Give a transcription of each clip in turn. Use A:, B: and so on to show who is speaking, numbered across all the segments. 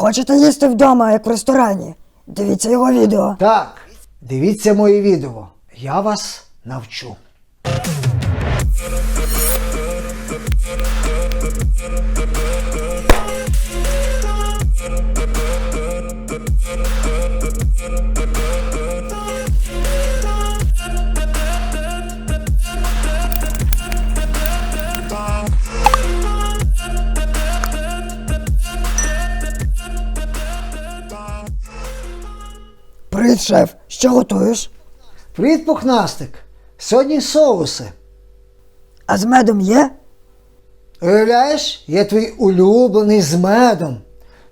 A: Хочете їсти вдома, як в ресторані? Дивіться його відео.
B: Так, дивіться моє відео. Я вас навчу.
A: Шеф, що готуєш?
B: Привіт, пухнастик. Сьогодні соуси.
A: А з медом є?
B: Уявляєш, є твій улюблений з медом.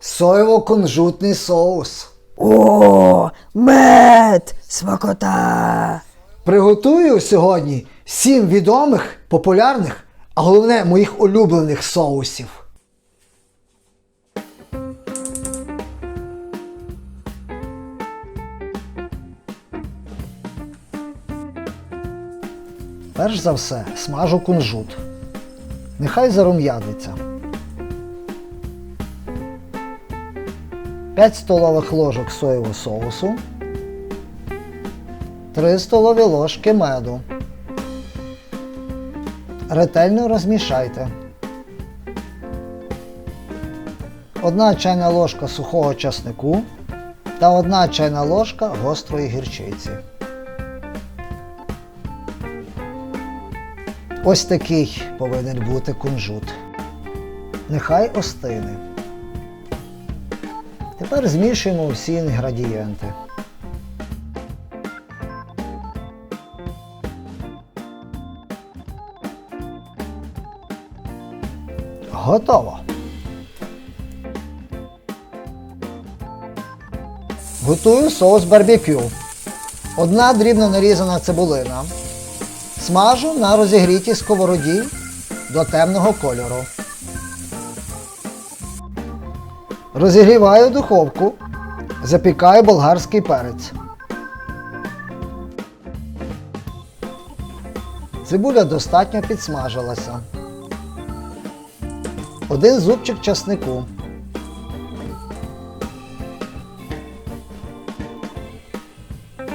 B: Соєво-кунжутний соус.
A: О, мед! Смакота!
B: Приготую сьогодні сім відомих, популярних, а головне моїх улюблених соусів. Перш за все смажу кунжут. Нехай зарум'яниться. 5 столових ложок соєвого соусу. 3 столові ложки меду. Ретельно розмішайте. Одна чайна ложка сухого часнику та одна чайна ложка гострої гірчиці. Ось такий повинен бути кунжут. Нехай остине. Тепер змішуємо всі інгредієнти. Готово. Готую соус барбекю. Одна дрібно нарізана цибулина. Смажу на розігрітій сковороді до темного кольору. Розігріваю духовку. Запікаю болгарський перець. Цибуля достатньо підсмажилася. Один зубчик часнику.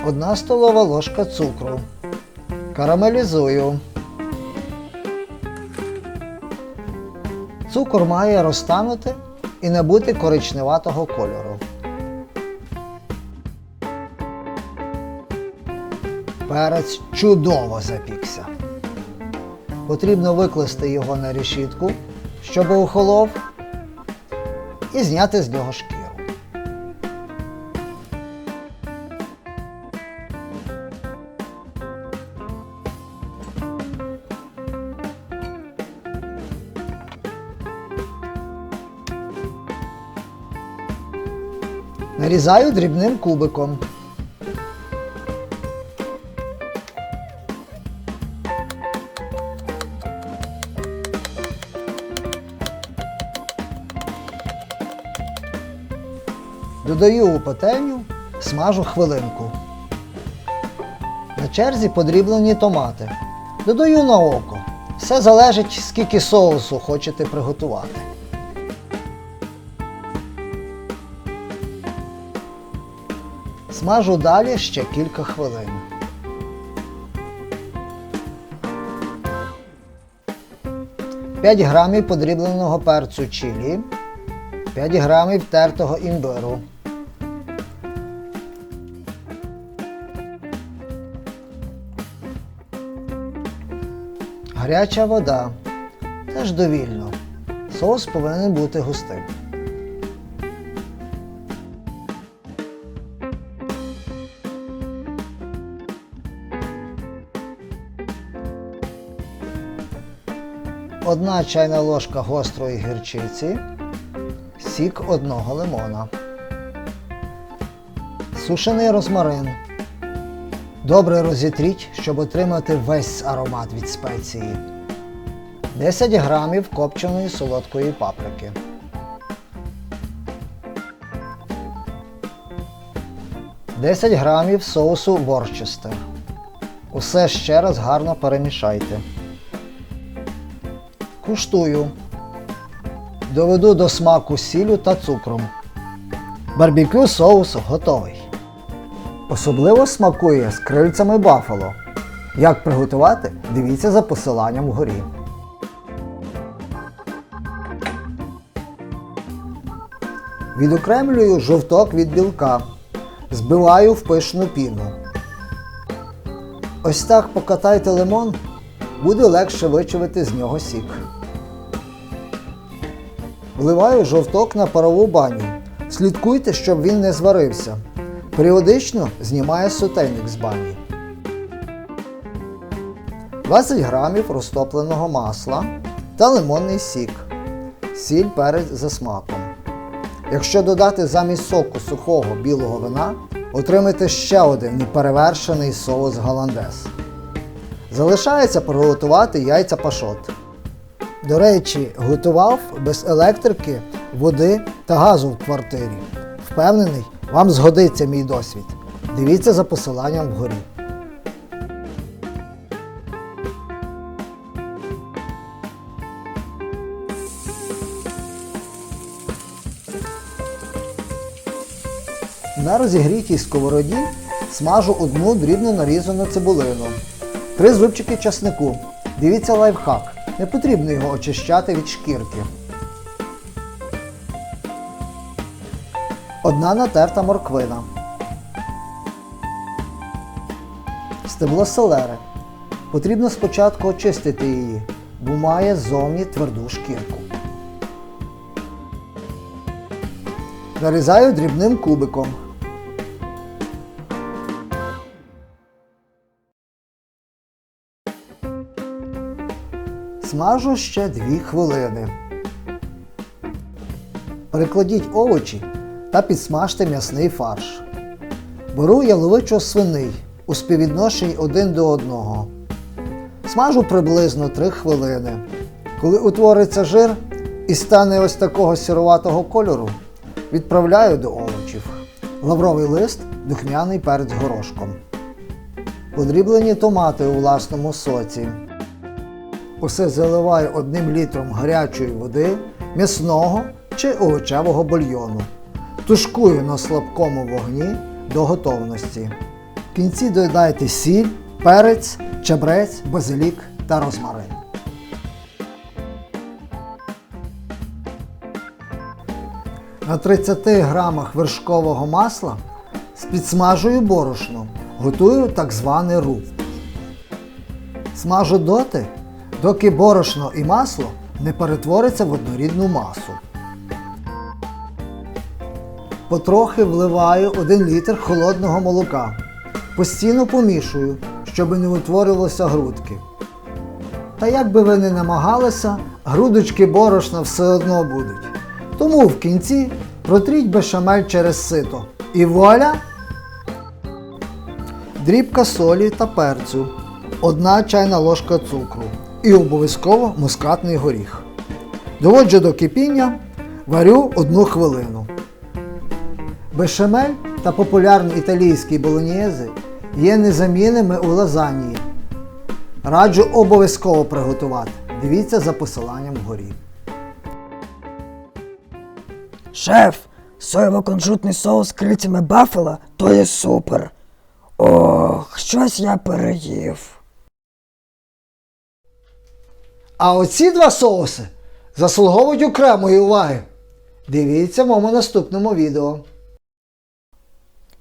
B: Одна столова ложка цукру. Карамелізую. Цукор має розтанути і набути коричневатого кольору. Перець чудово запікся. Потрібно викласти його на решітку, щоб охолов, і зняти з нього шкіру. Нарізаю дрібним кубиком. Додаю у пательню, смажу хвилинку. На черзі подріблені томати. Додаю на око. Все залежить, скільки соусу хочете приготувати. Смажу далі ще кілька хвилин. П'ять грамів подрібленого перцю чилі, 5 грамів тертого імбиру. Гаряча вода. Теж довільно. Соус повинен бути густим. Одна чайна ложка гострої гірчиці, сік одного лимона, сушений розмарин. Добре розітріть, щоб отримати весь аромат від спеції. 10 грамів копченої солодкої паприки. Десять грамів соусу Ворчестер. Усе ще раз гарно перемішайте. Куштую. Доведу до смаку сіллю та цукром. Барбекю соус готовий. Особливо смакує з крильцями бафало. Як приготувати, дивіться за посиланням вгорі. Відокремлюю жовток від білка. Збиваю в пишну піну. Ось так покатайте лимон, буде легше вичавити з нього сік. Вливаю жовток на парову баню. Слідкуйте, щоб він не зварився. Періодично знімаю сотейник з бані. 20 грамів розтопленого масла та лимонний сік. Сіль перець за смаком. Якщо додати замість соку сухого білого вина, отримаєте ще один неперевершений соус голландез. Залишається приготувати яйця пашот. До речі, готував без електрики, води та газу в квартирі. Впевнений, вам згодиться мій досвід. Дивіться за посиланням вгорі. На розігрітій сковороді смажу одну дрібно нарізану цибулину. Три зубчики часнику. Дивіться лайфхак. Не потрібно його очищати від шкірки. Одна натерта морквина. Стебло селери. Потрібно спочатку очистити її, бо має ззовні тверду шкірку. Нарізаю дрібним кубиком. Смажу ще 2 хвилини. Перекладіть овочі та підсмажте м'ясний фарш. Беру яловичо свиний у співвідношенні один до одного. Смажу приблизно 3 хвилини. Коли утвориться жир і стане ось такого сіруватого кольору, відправляю до овочів. Лавровий лист, духмяний перець горошком. Подріблені томати у власному соці. Усе заливаю одним літром гарячої води, м'ясного чи овочевого бульйону. Тушкую на слабкому вогні до готовності. В кінці додайте сіль, перець, чабрець, базилік та розмарин. На 30 грамах вершкового масла підсмажую борошно, готую так званий руб. Смажу доти, доки борошно і масло не перетвориться в однорідну масу. Потрохи вливаю 1 літр холодного молока. Постійно помішую, щоб не утворювалися грудки. Та як би ви не намагалися, грудочки борошна все одно будуть. Тому в кінці протріть бешамель через сито. І вуаля! дрібка солі та перцю, одна чайна ложка цукру і обов'язково мускатний горіх. Доводжу до кипіння, варю одну хвилину. Бешамель та популярні італійські болоньєзи є незамінними у лазанії. Раджу обов'язково приготувати. Дивіться за посиланням вгорі.
A: Шеф, соєво-кунжутний соус з крильцями бафела то є супер. Ох, щось я переїв.
B: А оці два соуси заслуговують окремої уваги. Дивіться в моєму наступному відео.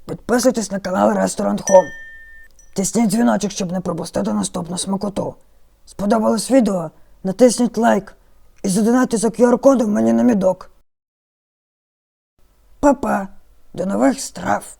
A: Підписуйтесь на канал Ресторан Хом. Тисніть дзвіночок, щоб не пропустити наступну смакоту. Сподобалось відео? Натисніть лайк і задонайте за QR-кодом мені на мідок. Па-па, до нових страв!